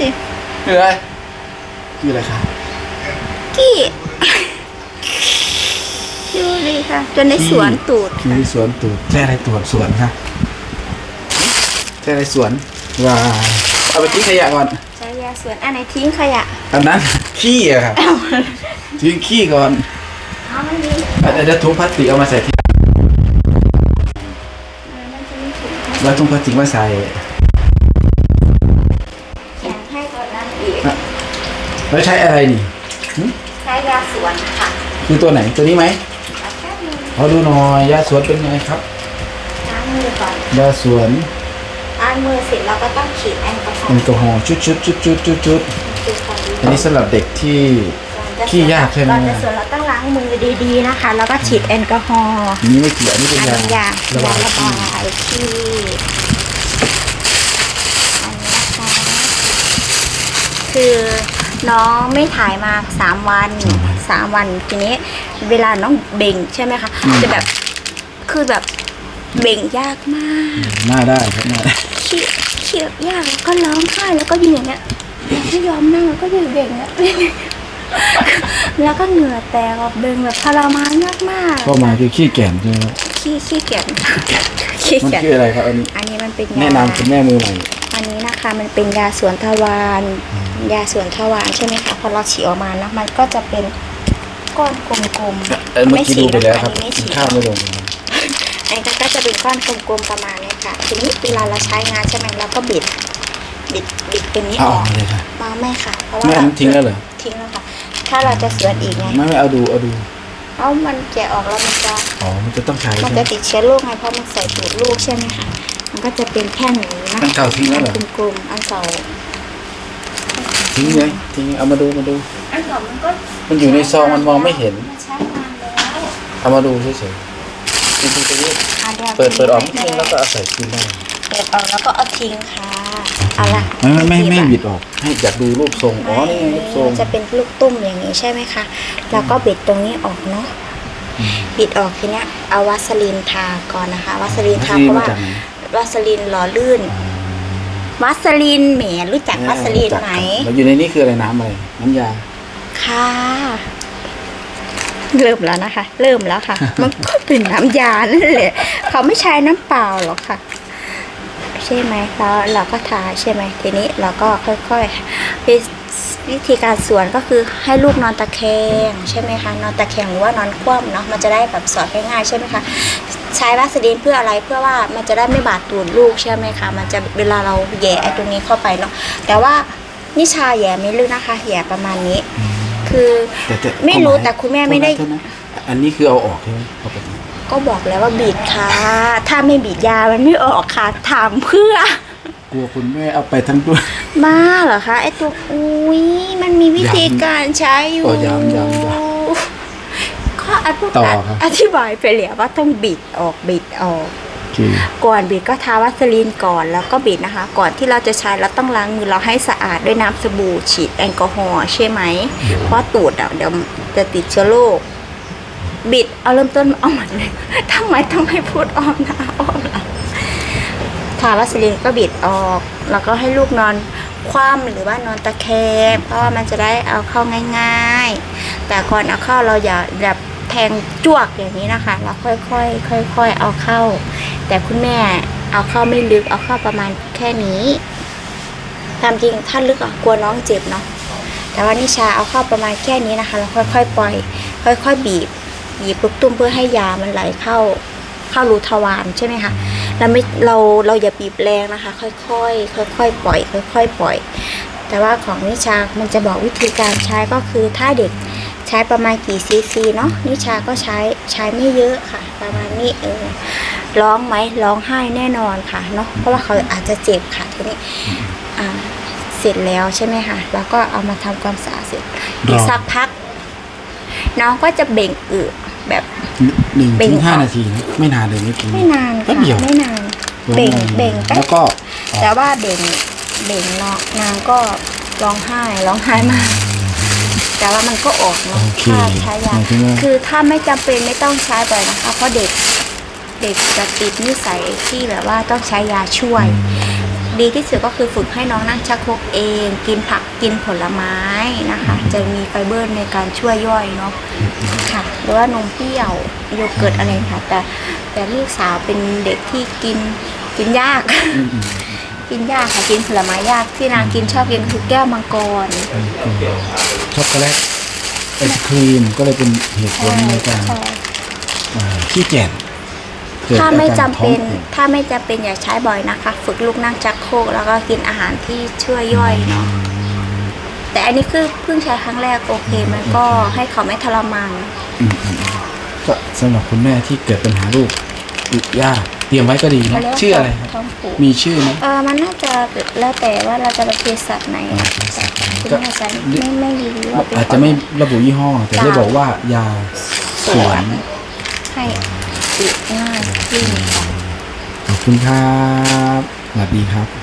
สิคืออะไรคืออะไรคะกี้ดูดิค่ะจนในสวนตูดคือสวนตูดใช่อะไรตูดสวนคะใช่อะไรสวนว้ายเอาไปทิ้งขยะก่อนใช้ยาสวนอันไหนทิ้งขยะอันนั้นขี้อะครับทิ้งขี้ก่อนเอาไม่มีอาจจะถุงพลาสติกเอามาใส่ที่มันจะไม่ถึงแล้วถุงพลาสติกมาใส่ แล้วใช้อะไรนี่ใช้ยาสวนค่ะคือตัวไหนตัวนี้ไหมเอาแค่มือขอดูหน่อยยาสวนเป็นไงครับล้างมือก่อนยาสวนล้างมือเสร็จเราก็ต้องฉีดแอลกอฮอแอลล์กอฮอล์ชุดชุดชุดชุดชุดชุดคือความดีอันนี้สำหรับเด็กที่ ขี้ยากใช่ไหม ก่อนจะสวนเราต้องล้างมือดีๆนะคะ แล้วก็ฉีดแอลกอฮอล์อันนี้ไม่เกี่ยวอันนี้เป็นอันยานี้ยาระบายระขี้บายขี้อันนี้นะคะคือ น้องไม่ถ่ายมาสามวันสามวันทีนี้ เวลาน้องเบ่งใช่ไหมคะจะแบบคือแบบเบ่งยากมากหน้าได้ครับหน้าได้ขี้ขี้แบบยากแล้วก็ร้องไห้แล้วก็ยืนอย่างเงี้ยยังไม่ยอมนั่งแล้วก็ยืนเบ่งอะ แล้วก็เหงื่อแตกออกเบ่งแบบทรมานมากๆเข้ามาคือขี้แก่นใช่ไหมครับขี้ขี้เกียจขี้มันเกียจคืออะไรครับอันนี้ อันนี้มันเป็นยาแนะนำคุณแม่มือใหม่ อันนี้นะคะมันเป็นยาสวนทวารยาสวนทวารใช่ไหมคะพอเราฉีดออกมานะมันก็จะเป็นก้อนกลมเอ้ยๆเมื่อกี้ดูไปแล้วครับอันนี้ไม่กิฉีนด ข้าวไม่ลงอันนี้ก็จะเป็นก้อนกลมๆประมาณนี้ค่ะ ทีนี้เวลาเราใช้งานใช่ไหมเราก็บิด บิดบิดตัวนี้เอาออออกกเลยค่ะมาไม่ค่ะ เพราะแม่ว่าอันนนทิ้งแล้วเหรอทิ้งแล้วค่ะ ถ้าเราจะสวนอีกไง ไม่ไม่เอาดูเอาดูเอามันแกะออกแล้วมันจะ อ๋อมันจะต้องใช้มันใช่ไหมจะติดเชื้อโรคไงเพราะมันใส่ตูดลูกใช่ไหมคะ มันก็จะเป็นแค่นี้นะอันเก่าทิ้งแล้วเหรออันกลมๆอันเก่าทิ้งเลยทิ้งเอามาดูมาดู อันเก่ามันก็มันอยู่ในซองมันมองไม่เห็น มันใช้งานแล้วเอามาดูเฉยๆจริงๆตัวนี้อะยวเปิดเปิดออกนิดนึงแล้วก็เอาใส่คืนได้เปิดออกแล้วก็เอาทิ้งค่ะเอาละไม่ไม่ไม่ไม่บิดออก ให้อยากดูรูปทรงอ๋อนี่ไงรูปทรงมันจะเป็นลูกตุ้มอย่างนี้ใช่ไหมคะแล้วก็บิดตรงนี้ออกเนาะบิดออกทีเนี้ยเอาวัสลีนทาก่อนนะคะวัสลีนทาที่เพราะมาว่าจากไหน วัสลีนหล่อลื่นวัสลีนแหมรู้จักวัสลีนไหมแล้วอยู่ในนี้คืออะไรน้ำอะไรน้ำยาค่ะเริ่มแล้วนะคะ เริ่มแล้วค่ะ มันก็เป็นน้ำยานั่นแหละเขาไม่ใช้น้ำเปล่าหรอกค่ะ ใช่ไหมแล้วเราก็ทาใช่ไหมทีนี้เราก็ค่อยๆวิวิธีการสวนก็คือให้ลูกนอนตะแคงใช่ไหมคะนอนตะแคงหรือว่านอนคว่ำเนาะมันจะได้แบบสอดง่ายๆใช่ไหมคะ ใช้วัสลีนเพื่ออะไรเพื่อว่ามันจะได้ไม่บาดตูดลูกใช่ไหมคะ มันจะเวลาเราแหย่ไอ้ตรงนี้เข้าไปเนาะแต่ว่านิชาแหย่ไม่ลึกนะคะแหย่ประมาณนี้ คือแต่แต่ไม่รู้แต่คุณแม่ไม่ได้โทษนะอันนี้คือเอาออกใช่ไหมเอาไปก็บอกแล้วว่าบีดค่ะ ถ้าไม่บีดยามันไม่ออกค่ะถามเพื่อกลัวคุณแม่เอาไปทั้งตัวมาเหรอคะไอตัวอุ้ยมันมีวิธีการใช้อยู่โอ้ย้ำย้ำย้ ก็อธิต่บาอยครับ อธิบายไปแล้วว่าต้องบิดออกบิดออกโอเคก่อนบิดก็ทาวัสลีนก่อนแล้วก็บิดนะคะ ก่อนที่เราจะใช้เราต้องล้างมือเราให้สะอาดด้วยน้ำสบู่ฉีดแอลกอฮอล์ใช่ไหม เพราะตูดอะเดี๋ยวจะติดเชื้อโรคบิดเอาเริ่มต้นเอาใหม่เลยทำไมต้องให้พูดออมนะออมหลังทาวัสลีนก็บิดออก แล้วก็ให้ลูกนอนคว่ำหรือว่านอนตะแคงเพราะว่ามันจะได้เอาเข้าง่าย ๆ แต่ก่อนเอาเข้าเราอย่าแบบ แทงจวกอย่างนี้นะคะ เราค่อยๆค่อย ๆ เอาเข้า แต่คุณแม่เอาเข้าไม่ลึกเอาเข้าประมาณแค่นี้ตามจริงถ้าลึกอะกลัวน้องเจ็บเนาะแต่ว่านิชาเอาเข้าประมาณแค่นี้นะคะ แล้วค่อยๆปล่อย ค่อย ๆ บีบบีบลูกตุ้มเพื่อให้ยามันไหลเข้าเข้ารูทวารใช่ไหมคะเราไม่เราเราอย่าบีบแรงนะคะ ค่อยๆค่อย ๆ ปล่อย ค่อย ๆ ปล่อย แต่ว่าของนิชามันจะบอกวิธีการใช้ก็คือถ้าเด็ก ช้ประมาณกี่ซีซีเนาะนิชาก็ใช้ใช้ไม่เยอะค่ะ ประมาณนี้เออร้องไหมร้องไห้แน่นอนค่ะเนาะเพราะว่าเขาอาจจะเจ็บค่ะทีนี้อ่าเสร็จแล้วใช่ไหมคะแล้วก็เอามาทำความสะอาดเสร็จอีกสักพัก น้องก็จะเบ่งอึแบบหนึ่งเบ่งถึงห้าออกนาทีนะไม่นานเลยเมื่อกี้ไม่นานแป๊ค่ะบเดียวไม่นานเบ่งเบ่งแป๊แล้บวก็ แต่ว่าเบ่งเบ่งเนาะนางก็ร้องไห้ร้องไห้มาก แต่ว่ามันก็ออกเนาะโอเคถ้าใช้ยาหมายถึงว่า คือถ้าไม่จำเป็นไม่ต้องใช้บ่อยนะคะ เพราะเด็กเด็กจะติดนิสัยที่แบบว่าต้องใช้ยาช่วยดดีที่สุดก็คือฝึกให้น้องนั่งชักโครกเอง กินผักกินผลไม้นะคะ จะมีไฟเบอร์ในการช่วยย่อยเนาะค่ะหรือว่านมเปรี้ยวโยเกิร์ตอะไรค่ะ แต่แต่ลูกสาวเป็นเด็กที่กินกินยากอืมอืม กินยากค่ะกินผลไม้ยากที่นางกินชอบกินคือแก้วมังกรอืมอืมช็อกโกแลตไอศครีมก็เลยเป็นเหตุผลในการใช่อ่าขี้เกียจเกิดถ้าไม่อจำกรท้องเป็นผูก ถ้าไม่จำเป็นอย่าใช้บ่อยนะคะ ฝึกลูกนั่งจักโครกแล้วก็กินอาหารที่ช่วยย่อยเนาะแต่อันนี้คือเพิ่งใช้ครั้งแรกโอเค มันก็ให้เขาไม่ทรมานอืมอืมอืมก็สำหรับคุณแม่ที่เกิดปัญหาลูกอึยากเต รียมไว้ก็ดีเขานะเรียกว่าชื่ออะไรครับ ท้องผูกมีชื่อไหม เออมันน่าจะแล้วแต่ว่าเราจะไปเภสัชไหนอ๋อเภสัชไหนคุณก็แม่ใช้ไม่ไม่รู้ว่าเป็นอาจจะไม่ระบุยี่ห้อ แต่ได้บอกว่ายาสวนให้ติดง่ายขึ้นค่ะขอบคุณครับสวัสดีครับ